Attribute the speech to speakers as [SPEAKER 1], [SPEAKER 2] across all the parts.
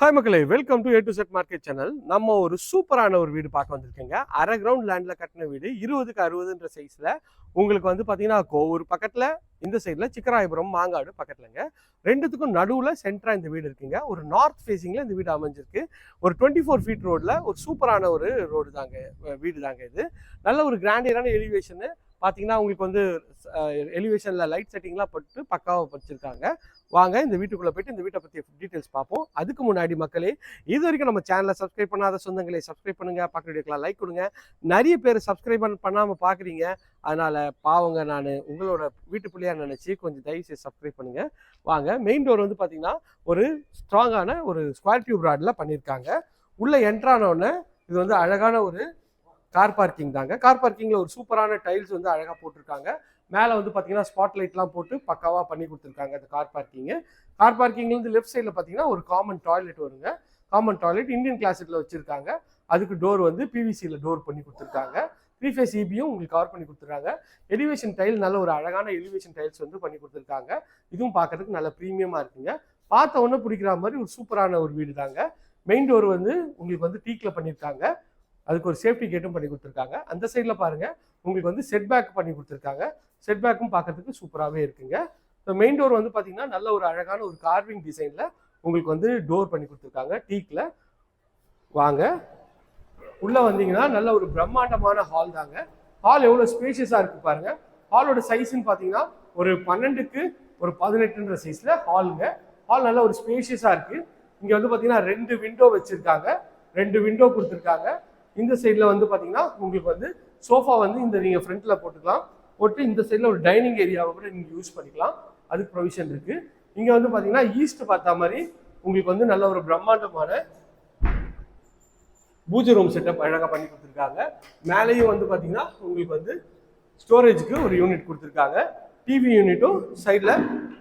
[SPEAKER 1] Hi மக்களே welcome to A to Z market channel நம்ம ஒரு சூப்பரான ஒரு வீடு பார்க்க வந்திருக்கேங்க. அரை கிரவுண்ட் லேண்டில் கட்டின வீடு இருபதுக்கு அறுபதுன்ற சைஸில் உங்களுக்கு வந்து பார்த்தீங்கன்னா கோவூர் பக்கத்தில் இந்த சைடில் சிக்கராயபுரம் மாங்காடு பக்கத்துலங்க. ரெண்டுத்துக்கும் நடுவில் சென்டராக இந்த வீடு இருக்குங்க. ஒரு நார்த் ஃபேஸிங்கில் இந்த வீடு அமைஞ்சிருக்கு. ஒரு டுவெண்ட்டி ஃபோர் ஃபீட் ரோடில் ஒரு சூப்பரான ஒரு ரோடு தாங்க வீடு தாங்க இது. நல்ல ஒரு கிராண்டியரான எலிவேஷனு பார்த்தீங்கன்னா உங்களுக்கு வந்து எலிவேஷனில் லைட் செட்டிங்லாம் போட்டு பக்காவாக படிச்சிருக்காங்க வாங்க இந்த வீட்டுக்குள்ளே போயிட்டு இந்த வீட்டை பற்றி டீட்டெயில்ஸ் பார்ப்போம் அதுக்கு முன்னாடி மக்களே இது வரைக்கும் நம்ம சேனலை சப்ஸ்கிரைப் பண்ணாத சொந்தங்களை சப்ஸ்கிரைப் பண்ணுங்க. பக்கத்து வீடியோக்கெலாம் லைக் கொடுங்க. நிறைய பேர் சப்ஸ்கிரைப் பண்ணாமல் பார்க்குறீங்க அதனால் பாவங்க நான் உங்களோட வீட்டு பிள்ளையாக நினச்சி கொஞ்சம் தயவு செய்து சப்ஸ்கிரைப் பண்ணுங்கள் வாங்க மெயின் டோர் வந்து பார்த்தீங்கன்னா ஒரு ஸ்ட்ராங்கான ஒரு ஸ்கொயர் டியூப் ராடில் பண்ணியிருக்காங்க உள்ளே என்ட்ரானோடனே இது வந்து அழகான ஒரு கார் பார்க்கிங் தாங்க. கார் பார்க்கிங்கில் ஒரு சூப்பரான டைல்ஸ் வந்து அழகாக போட்டிருக்காங்க. மேலே வந்து பார்த்தீங்கன்னா ஸ்பாட் லைட்லாம் போட்டு பக்காவாக பண்ணி கொடுத்துருக்காங்க அந்த கார் பார்க்கிங்கு கார் பார்க்கிங்லேருந்து லெஃப்ட் சைடில் பார்த்தீங்கன்னா ஒரு காமன் டாய்லெட் வருங்க. காமன் டாய்லெட் இந்தியன் கிளாஸில் வச்சுருக்காங்க. அதுக்கு டோர் வந்து பிவிசியில் டோர் பண்ணி கொடுத்துருக்காங்க. த்ரீ ஃபேஸ் இபியும் உங்களுக்கு கவர் பண்ணி கொடுத்துருக்காங்க. எலிவேஷன் டைல் நல்ல ஒரு அழகான எலிவேஷன் டைல்ஸ் வந்து பண்ணி கொடுத்துருக்காங்க. இதுவும் பார்க்குறதுக்கு நல்ல ப்ரீமியமாக இருக்குங்க. பார்த்த உடனே பிடிக்கிற மாதிரி ஒரு சூப்பரான ஒரு வீடு தாங்க மெயின் டோர் வந்து உங்களுக்கு வந்து டீக்கில் பண்ணியிருக்காங்க அதுக்கு ஒரு சேஃப்டி கேட்டும் பண்ணி கொடுத்துருக்காங்க. அந்த சைடில் பாருங்கள் உங்களுக்கு வந்து செட் பேக் பண்ணி கொடுத்துருக்காங்க. செட் பேக்கும் பார்க்கறதுக்கு சூப்பராகவே இருக்குங்க. ஸோ மெயின் டோர் வந்து பார்த்தீங்கன்னா நல்ல ஒரு அழகான ஒரு கார்விங் டிசைனில் உங்களுக்கு வந்து டோர் பண்ணி கொடுத்துருக்காங்க டீக்கில் வாங்க. உள்ளே வந்தீங்கன்னா நல்ல ஒரு பிரம்மாண்டமான ஹால் தாங்க. ஹால் எவ்வளோ ஸ்பேஷியஸாக இருக்கு பாருங்கள் ஹாலோட சைஸ்ன்னு பார்த்தீங்கன்னா ஒரு பன்னெண்டுக்கு ஒரு பதினெட்டுன்ற சைஸில் ஹாலுங்க ஹால் நல்ல ஒரு ஸ்பேஷியஸாக இருக்குது இங்கே வந்து பார்த்தீங்கன்னா ரெண்டு விண்டோ வச்சுருக்காங்க. ரெண்டு விண்டோ கொடுத்துருக்காங்க. இந்த சைடில் வந்து பார்த்தீங்கன்னா உங்களுக்கு வந்து சோஃபா வந்து இந்த நீங்கள் ஃப்ரண்ட்டில் போட்டுக்கலாம். போட்டு இந்த சைடில் ஒரு டைனிங் ஏரியாவை கூட நீங்கள் யூஸ் பண்ணிக்கலாம். அதுக்கு ப்ரொவிஷன் இருக்குது இங்கே வந்து பார்த்தீங்கன்னா ஈஸ்ட் பார்த்தா மாதிரி உங்களுக்கு வந்து நல்ல ஒரு பிரம்மாண்டமான பூஜை ரூம் செட்டப் அழகாக பண்ணி கொடுத்துருக்காங்க. மேலேயும் வந்து பார்த்தீங்கன்னா உங்களுக்கு வந்து ஸ்டோரேஜுக்கு ஒரு யூனிட் கொடுத்துருக்காங்க. டிவி யூனிட்டும் சைடில்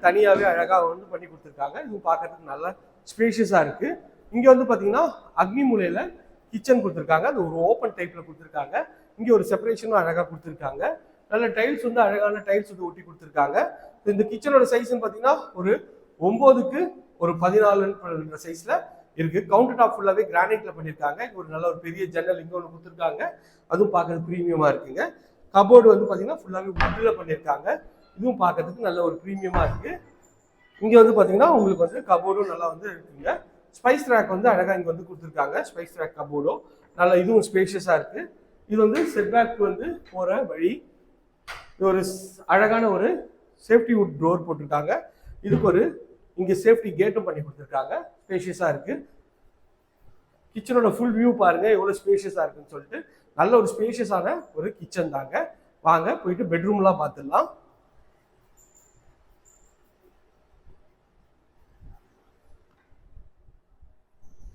[SPEAKER 1] தனியாகவே அழகாக வந்து பண்ணி கொடுத்துருக்காங்க. இது பார்க்கறதுக்கு நல்லா ஸ்பேஷியஸாக இருக்குது இங்கே வந்து பார்த்தீங்கன்னா அக்னி மூலையில் கிச்சன் கொடுத்துருக்காங்க. அது ஒரு ஓப்பன் டைப்பில் கொடுத்துருக்காங்க. இங்கே ஒரு செப்பரேஷனும் அழகாக கொடுத்துருக்காங்க. நல்ல டைல்ஸ் வந்து அழகான டைல்ஸ் வந்து ஒட்டி கொடுத்துருக்காங்க. இந்த கிச்சனோட சைஸ்ன்னு பார்த்தீங்கன்னா ஒரு ஒம்போதுக்கு ஒரு பதினாலுன்ற சைஸில் இருக்கு. கவுண்டர் டாப் ஃபுல்லாகவே கிரானைட்ல பண்ணியிருக்காங்க இங்கே ஒரு நல்ல ஒரு பெரிய ஜன்னல் இங்கே ஒன்று கொடுத்துருக்காங்க. அதுவும் பார்க்கறது ப்ரீமியமாக இருக்குங்க. கபோர்டு வந்து பார்த்தீங்கன்னா ஃபுல்லாகவே வுட்டில் பண்ணியிருக்காங்க இதுவும் பார்க்கறதுக்கு நல்ல ஒரு ப்ரீமியமாக இருக்குது இங்கே வந்து பார்த்தீங்கன்னா உங்களுக்கு வந்து கபோர்டும் நல்லா வந்து இருக்குங்க. ஸ்பைஸ் ரேக் வந்து அழகாக இங்கே வந்து கொடுத்துருக்காங்க. ஸ்பைஸ் ரேக் கபோர்டும் நல்லா இதுவும் ஸ்பேஷியஸாக இருக்குது இது வந்து செட்பேக் வந்து போகிற வழி. இது ஒரு அழகான ஒரு சேஃப்டி வுட் டோர் போட்டிருக்காங்க. இதுக்கு ஒரு இங்கே சேஃப்டி கேட்டும் பண்ணி கொடுத்துருக்காங்க. ஸ்பேஷியஸாக இருக்குது கிச்சனோட ஃபுல் வியூ பாருங்கள் எவ்வளோ ஸ்பேஷியஸாக இருக்குன்னு சொல்லிட்டு. நல்ல ஒரு ஸ்பேஷியஸான ஒரு கிச்சன் தாங்க. வாங்க போயிட்டு பெட்ரூம்லாம் பார்த்துடலாம்.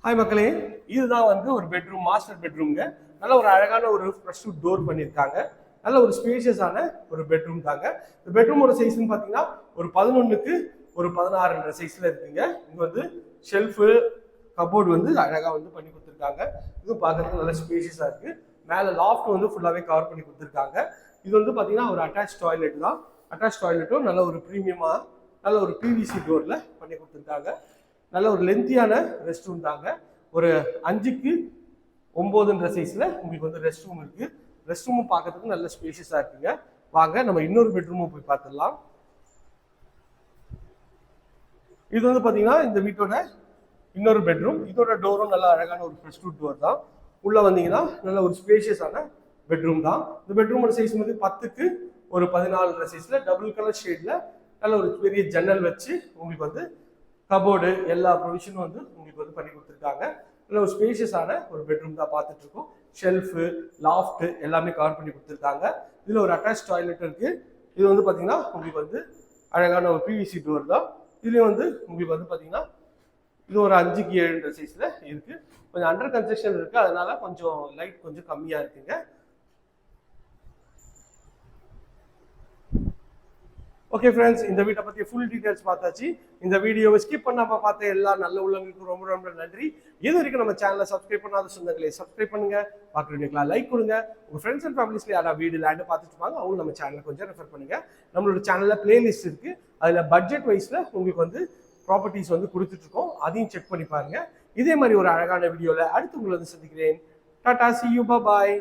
[SPEAKER 1] ஹாய் மக்களே. இதுதான் வந்து ஒரு பெட்ரூம் மாஸ்டர் பெட்ரூம்ங்க நல்ல ஒரு அழகான ஒரு ஃப்ரெஷ் டோர் பண்ணியிருக்காங்க. நல்ல ஒரு ஸ்பேஷியஸான ஒரு பெட்ரூம் தாங்க. இந்த பெட்ரூமோட சைஸ்ன்னு பார்த்தீங்கன்னா ஒரு பதினொன்றுக்கு ஒரு பதினாறுன்ற சைஸில் இருக்குங்க. இங்கே வந்து ஷெல்ஃபு கபோர்டு வந்து அழகாக வந்து பண்ணி கொடுத்துருக்காங்க. இதுவும் பார்க்கறதுக்கு நல்ல ஸ்பேஷியஸாக இருக்குது மேலே லாஃப்ட் வந்து ஃபுல்லாகவே கவர் பண்ணி கொடுத்துருக்காங்க. இது வந்து பார்த்தீங்கன்னா ஒரு அட்டாச் டாய்லெட் தான். அட்டாச் டாய்லெட்டும் நல்ல ஒரு ப்ரீமியமாக நல்ல ஒரு பிவிசி டோரில் பண்ணி கொடுத்துருக்காங்க. நல்ல ஒரு லென்த்தியான ரெஸ்ட் ரூம் தாங்க. ஒரு அஞ்சுக்கு ஒம்போதுன்ற சைஸில் உங்களுக்கு வந்து ரெஸ்ட் ரூம் இருக்குது ரெஸ்ட் ரூமும் பார்க்கறதுக்கு நல்ல ஸ்பேஷியஸாக இருக்குங்க. வாங்க நம்ம இன்னொரு பெட்ரூமும் போய் பார்த்துடலாம். இது வந்து பார்த்தீங்கன்னா இந்த வீட்டோட இன்னொரு பெட்ரூம் இதோட டோரும் நல்லா அழகான ஒரு ஃப்ரெஷ் டோர் தான். உள்ளே வந்தீங்கன்னா நல்ல ஒரு ஸ்பேஷியஸான பெட்ரூம் தான். இந்த பெட்ரூமோட சைஸ் வந்து பத்துக்கு ஒரு பதினாலுன்ற சைஸில் டபுள் கலர் ஷேடில் நல்ல ஒரு பெரிய ஜன்னல் வச்சு உங்களுக்கு வந்து கபோர்டு எல்லா ப்ரொவிஷனும் வந்து உங்களுக்கு வந்து பண்ணி கொடுத்துருக்காங்க. நல்ல ஒரு ஸ்பேஷியஸான ஒரு பெட்ரூம் தான் பார்த்துட்டு இருக்கோம். ஷெல்ஃபு லாஃப்ட் எல்லாமே கவர் பண்ணி கொடுத்துருக்காங்க. இதில் ஒரு அட்டாச் டாய்லெட் இருக்குது இது வந்து பார்த்தீங்கன்னா உங்களுக்கு வந்து அழகான ஒரு பிவிசி டோர் தான். இதுலேயும் வந்து உங்களுக்கு வந்து பார்த்தீங்கன்னா இது ஒரு அஞ்சுக்கு ஏழுன்ற சைஸில் இருக்குது கொஞ்சம் அண்டர் கன்ஸ்ட்ரக்ஷன் இருக்குது அதனால கொஞ்சம் லைட் கொஞ்சம் கம்மியாக இருக்குங்க. ஓகே ஃப்ரெண்ட்ஸ் இந்த வீட்டை பற்றி ஃபுல் டீட்டெயில்ஸ் பார்த்தாச்சு. இந்த வீடியோவை ஸ்கிப் பண்ணாமல் பார்த்த எல்லா நல்ல உள்ளவங்களுக்கும் ரொம்ப ரொம்ப நன்றி. இது வரைக்கும் நம்ம சேனலை சப்ஸ்கிரைப் பண்ணாத சொந்தங்களே சப்ஸ்கிரைப் பண்ணுங்க. பார்க்குற வீடியோக்கெலாம் லைக் கொடுங்க. உங்கள் ஃப்ரெண்ட்ஸ் அண்ட் ஃபேமிலிஸ்ல யாராவது வீடு லேண்டு பார்த்துட்டு இருப்பாங்க அவங்க நம்ம சேனலை கொஞ்சம் ரெஃபர் பண்ணுங்க. நம்மளோட சேனலில் பிளேலிஸ்ட் இருக்குது அதில் பட்ஜெட் வைஸில் உங்களுக்கு வந்து ப்ராப்பர்ட்டிஸ் வந்து கொடுத்துட்ருக்கோம் அதையும் செக் பண்ணி பாருங்க. இதே மாதிரி ஒரு அழகான வீடியோவில் அடுத்து உங்களை வந்து சந்திக்கிறேன். Tata C you bye